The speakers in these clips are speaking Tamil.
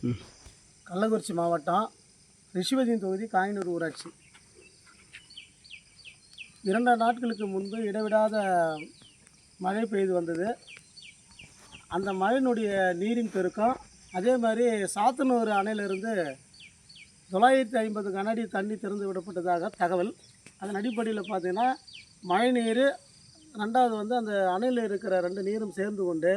கள்ளக்குறிச்சி மாவட்டம் ரிஷிவதியின் தொகுதி காயனூர் ஊராட்சி. இரண்டு நாட்களுக்கு முன்பு இடைவிடாத மழை பெய்து வந்தது. அந்த மழையினுடைய நீரின் பெருக்கம் அதே மாதிரி சாத்தனூர் அணையிலிருந்து தொள்ளாயிரத்தி ஐம்பது கனடி தண்ணி திறந்து விடப்பட்டதாக தகவல். அதன் அடிப்படையில் பார்த்திங்கன்னா மழை நீர் ரெண்டாவது வந்து அந்த அணையில் இருக்கிற ரெண்டு நீரும் சேர்ந்து கொண்டு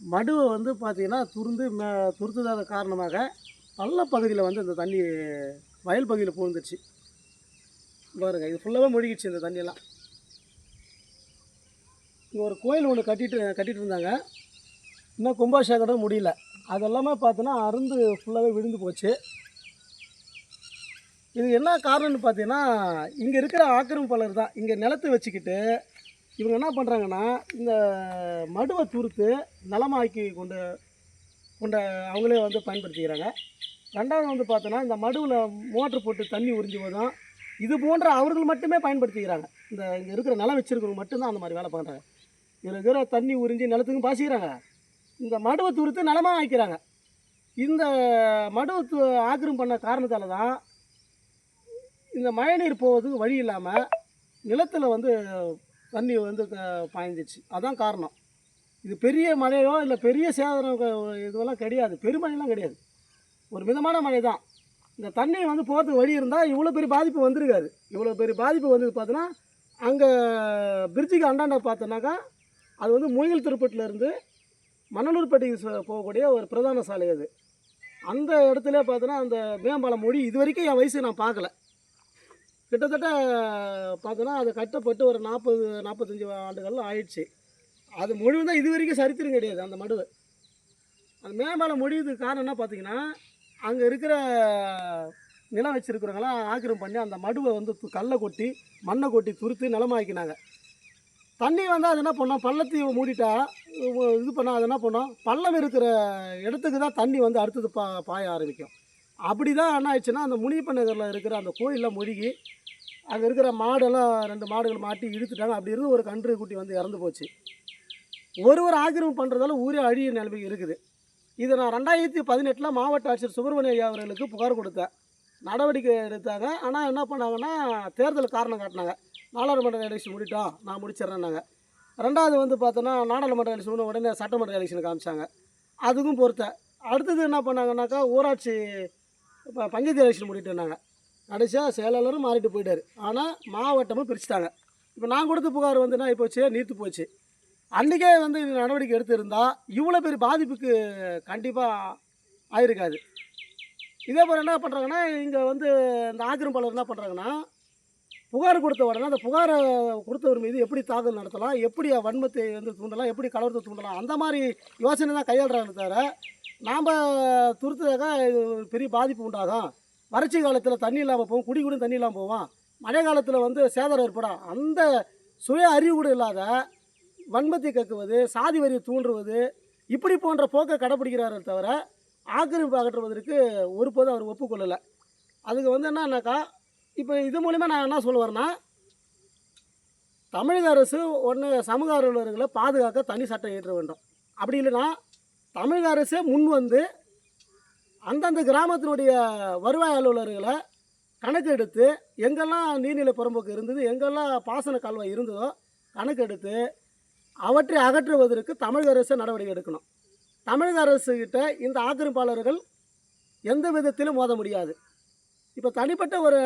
மடுவை வந்து பார்த்திங்கன்னா துருந்து மே துருத்துதாத காரணமாக பள்ளப்பகுதியில் வந்து இந்த தண்ணி வயல் பகுதியில் பூந்துருச்சு பாருங்க இது ஃபுல்லாகவே மூழ்கிடுச்சு இந்த தண்ணியெல்லாம். இங்கே ஒரு கோயில் ஒன்று கட்டிட்டு கட்டிகிட்டு இருந்தாங்க. இன்னும் கும்பாபிஷேகம் முடியல. அதெல்லாமே பார்த்தோன்னா அருந்து ஃபுல்லாகவே விழுந்து போச்சு. இது என்ன காரணம்னு பார்த்தீங்கன்னா இங்கே இருக்கிற ஆக்கிரமிப்பாளர் தான் இங்கே நிலத்தை வச்சுக்கிட்டு இவங்க என்ன பண்ணுறாங்கன்னா இந்த மடுவை துருத்து நலமாக்கி கொண்டு கொண்ட அவங்களே வந்து பயன்படுத்திக்கிறாங்க. ரெண்டாவது வந்து பார்த்தோன்னா இந்த மடுவில் மோட்ரு போட்டு தண்ணி உறிஞ்சி போதும் இது போன்ற அவர்கள் மட்டுமே பயன்படுத்திக்கிறாங்க. இந்த இங்கே இருக்கிற நிலம் வச்சிருக்கிறவங்க மட்டும்தான் அந்த மாதிரி வேலை பண்ணுறாங்க இதில் இருக்கிற தண்ணி உறிஞ்சி நிலத்துக்கும் பாசிக்கிறாங்க. இந்த மடுவை துருத்து நிலமாக ஆக்கிறாங்க இந்த மடுவை து ஆக்கிரம் பண்ண காரணத்தால் தான் இந்த மழைநீர் போவதுக்கு வழி இல்லாமல் நிலத்தில் வந்து தண்ணி வந்து க- பாய்ந்துச்சு அதான் காரணம். இது பெரிய மழையோ இல்லை பெரிய சேதாரம் இதுவெல்லாம் கிடையாது. பெருமழைலாம் கிடையாது. ஒரு மிதமான மழை தான் இந்த தண்ணி வந்து போகிறதுக்கு வழி இருந்தால் இவ்வளோ பெரிய பாதிப்பு வந்திருக்காது. இவ்வளோ பெரிய பாதிப்பு வந்தது பார்த்தோன்னா அங்கே பிரிட்ஜுக்கு அண்டாண்ட பார்த்தோன்னாக்கா அது வந்து மூங்கில் திருப்பட்டிலேருந்து மணலூர்பேட்டைக்கு போகக்கூடிய ஒரு பிரதான சாலை அது. அந்த இடத்துல பார்த்தோன்னா அந்த மேம்பாலம் மொழி இது வரைக்கும் என் வயசு நான் பார்க்கல கிட்டத்தட்ட பார்த்தோன்னா அது கட்டப்பட்டு ஒரு நாற்பது நாற்பத்தஞ்சு ஆண்டுகள் ஆயிடுச்சு. அது முழுவதும் தான் இது வரைக்கும் சரித்திரம் கிடையாது அந்த மடுவு. அந்த மேம்பாலம் மொழிவுக்கு காரணம் என்ன பார்த்தீங்கன்னா அங்கே இருக்கிற நிலம் வச்சுருக்கிறவங்களாம் ஆக்கிரம் பண்ணி அந்த மடுவை வந்து கல்லை கொட்டி மண்ணை கொட்டி துருத்து நிலமாக்கினாங்க. தண்ணி வந்து அது என்ன பண்ணோம்? பள்ளத்தையும் மூடிட்டா இது பண்ணால் அது என்ன பண்ணோம்? பள்ளம் இருக்கிற இடத்துக்கு தான் தண்ணி வந்து அடுத்தது பா பாய ஆரம்பிக்கும். அப்படி தான் என்ன ஆயிடுச்சுன்னா அந்த முனியப்ப நகரில் இருக்கிற அந்த கோயிலில் முழுகி அங்கே இருக்கிற மாடெல்லாம் ரெண்டு மாடுகள் மாட்டி இழுத்துட்டாங்க. அப்படி இருந்து ஒரு கன்று குட்டி வந்து இறந்து போச்சு. ஒருவர் ஆக்கிரமிப்பு பண்ணுறதால ஊரே அழிய நிலைமை இருக்குது. இதை நான் ரெண்டாயிரத்தி பதினெட்டில் மாவட்ட ஆட்சியர் சுப்பிரமணிய ஐயா அவர்களுக்கு புகார் கொடுத்தேன். நடவடிக்கை எடுத்தாங்க. ஆனால் என்ன பண்ணாங்கன்னா தேர்தல் காரணம் காட்டினாங்க. நாடாளுமன்ற எலெக்ஷன் முடிட்டோம் நான் முடிச்சிடுறேன்னாங்க. ரெண்டாவது வந்து பார்த்தோன்னா நாடாளுமன்ற எலெக்ஷன் உடனே சட்டமன்ற எலெக்ஷனுக்கு காமிச்சாங்க. அதுக்கும் பொறுத்த. அடுத்தது என்ன பண்ணாங்கன்னாக்கா ஊராட்சி இப்போ பஞ்சாயத்து எலெக்ஷன் முடிட்டுனாங்க கடைசியாக செயலாளரும் மாறிட்டு போயிட்டார். ஆனால் மாவட்டமும் பிரிச்சுட்டாங்க. இப்போ நான் கொடுத்த புகார் வந்து என்ன போச்சு நீர்த்து போச்சு. அன்றைக்கே வந்து இந்த நடவடிக்கை எடுத்திருந்தால் இவ்வளோ பெரிய பாதிப்புக்கு கண்டிப்பாக ஆயிருக்காது. இதே போல் என்ன பண்ணுறாங்கன்னா இங்கே வந்து இந்த ஆக்கிரமிப்பாளர் என்ன பண்ணுறாங்கன்னா புகார் கொடுத்த உடனே அந்த புகாரை கொடுத்தவர் மீது எப்படி தாக்குதல் நடத்தலாம் எப்படி வன்மத்தை வந்து தூண்டலாம் எப்படி கலவரத்தை தூண்டலாம் அந்த மாதிரி யோசனை தான் கையாளுறாங்க தவிர நாம் துருத்துறதா இது ஒரு பெரிய பாதிப்பு உண்டாகும். வறட்சி காலத்தில் தண்ணி இல்லாமல் போவோம் குடி குடி தண்ணி இல்லாமல் போவோம் மழை காலத்தில் வந்து சேதாரம் ஏற்படும். அந்த சுய அறிவு கூட இல்லாத வன்மத்தை கக்குவது சாதி வரியை தூண்டுவது இப்படி போன்ற போக்கை கடைப்பிடிக்கிறாரே தவிர ஆக்கிரமிப்பு அகற்றுவதற்கு ஒருபோதும் அவர் ஒப்புக்கொள்ளலை. அதுக்கு வந்து என்னன்னாக்கா இப்போ இது மூலிமா நான் என்ன சொல்லுவேன்னா தமிழக அரசு ஒன்று சமூக ஆர்வலர்களை பாதுகாக்க தனி சட்டம் ஏற்ற வேண்டும். அப்படி இல்லைன்னா தமிழக அரசே முன் வந்து அந்தந்த கிராமத்தினுடைய வருவாய் அலுவலர்களை கணக்கெடுத்து எங்கெல்லாம் நீர்நிலை புறம்போக்கு இருந்தது எங்கெல்லாம் பாசன கால்வாய் இருந்ததோ கணக்கெடுத்து அவற்றை அகற்றுவதற்கு தமிழக அரசு நடவடிக்கை எடுக்கணும். தமிழக அரசுக்கிட்ட இந்த ஆக்கிரமிப்பாளர்கள் எந்த விதத்திலும் மோத முடியாது. இப்போ தனிப்பட்ட ஒரு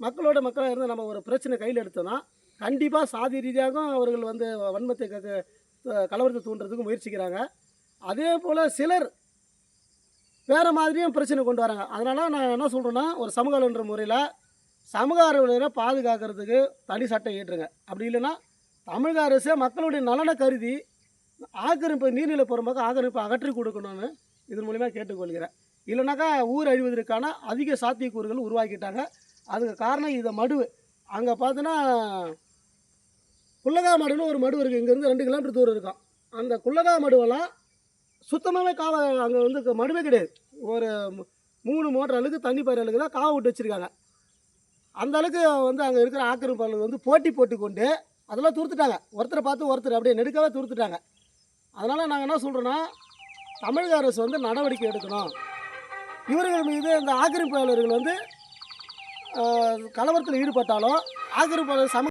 மக்களோட மக்களாக இருந்து நம்ம ஒரு பிரச்சனை கையில் எடுத்தோம்னா கண்டிப்பாக சாதி ரீதியாகவும் அவர்கள் வந்து வன்மத்தை க- கலவரத்தை தூண்டுறதுக்கு முயற்சிக்கிறாங்க. அதே போல் சிலர் வேறு மாதிரியும் பிரச்சனை கொண்டு வராங்க. அதனால் நான் என்ன சொல்கிறேன்னா ஒரு சமூக ஆர்வலர் முறையில் சமூக ஆர்வலரை பாதுகாக்கிறதுக்கு தனி சட்டம் ஏற்றுங்க அப்படி இல்லைன்னா தமிழக அரசு மக்களுடைய நலனை கருதி ஆக்கிரமிப்பு நீர்நிலை புறம்போக்கு ஆக்கிரமிப்பு அகற்றி கொடுக்கணும்னு இதன் மூலிமா கேட்டுக்கொள்கிறேன். இல்லைனாக்கா ஊர் அழிவதற்கான அதிக சாத்தியக்கூறுகள் உருவாக்கிட்டாங்க. அதுக்கு காரணம் இதை மடுவு அங்கே பார்த்தோன்னா குள்ளகா மடுன்னு ஒரு மடு இருக்குது இங்கேருந்து ரெண்டு கிலோமீட்டர் தூரம் இருக்கும். அந்த குள்ளகா மடுவெல்லாம் சுத்தமாகவே காவை அங்கே வந்து க- மடுவே கிடையாது. ஒரு மூணு மோட்டர் அளவுக்கு தண்ணி பயிர் அளவுக்கு தான் காவை விட்டு வச்சுருக்காங்க. அந்த அளவுக்கு வந்து அங்கே இருக்கிற ஆக்கிரமிப்பாளர்கள் வந்து போட்டி போட்டு கொண்டு அதெல்லாம் துருத்துட்டாங்க. ஒருத்தரை பார்த்து ஒருத்தர் அப்படியே நெடுக்கவே துருத்துட்டாங்க. அதனால் நாங்கள் என்ன சொல்கிறோன்னா தமிழக அரசு வந்து நடவடிக்கை எடுக்கணும். இவர்கள் மீது இந்த ஆக்கிரமிப்பாளர்கள் வந்து கலவரத்தில் ஈடுபட்டாலும் ஆக்கிரமிப்பாளர் சம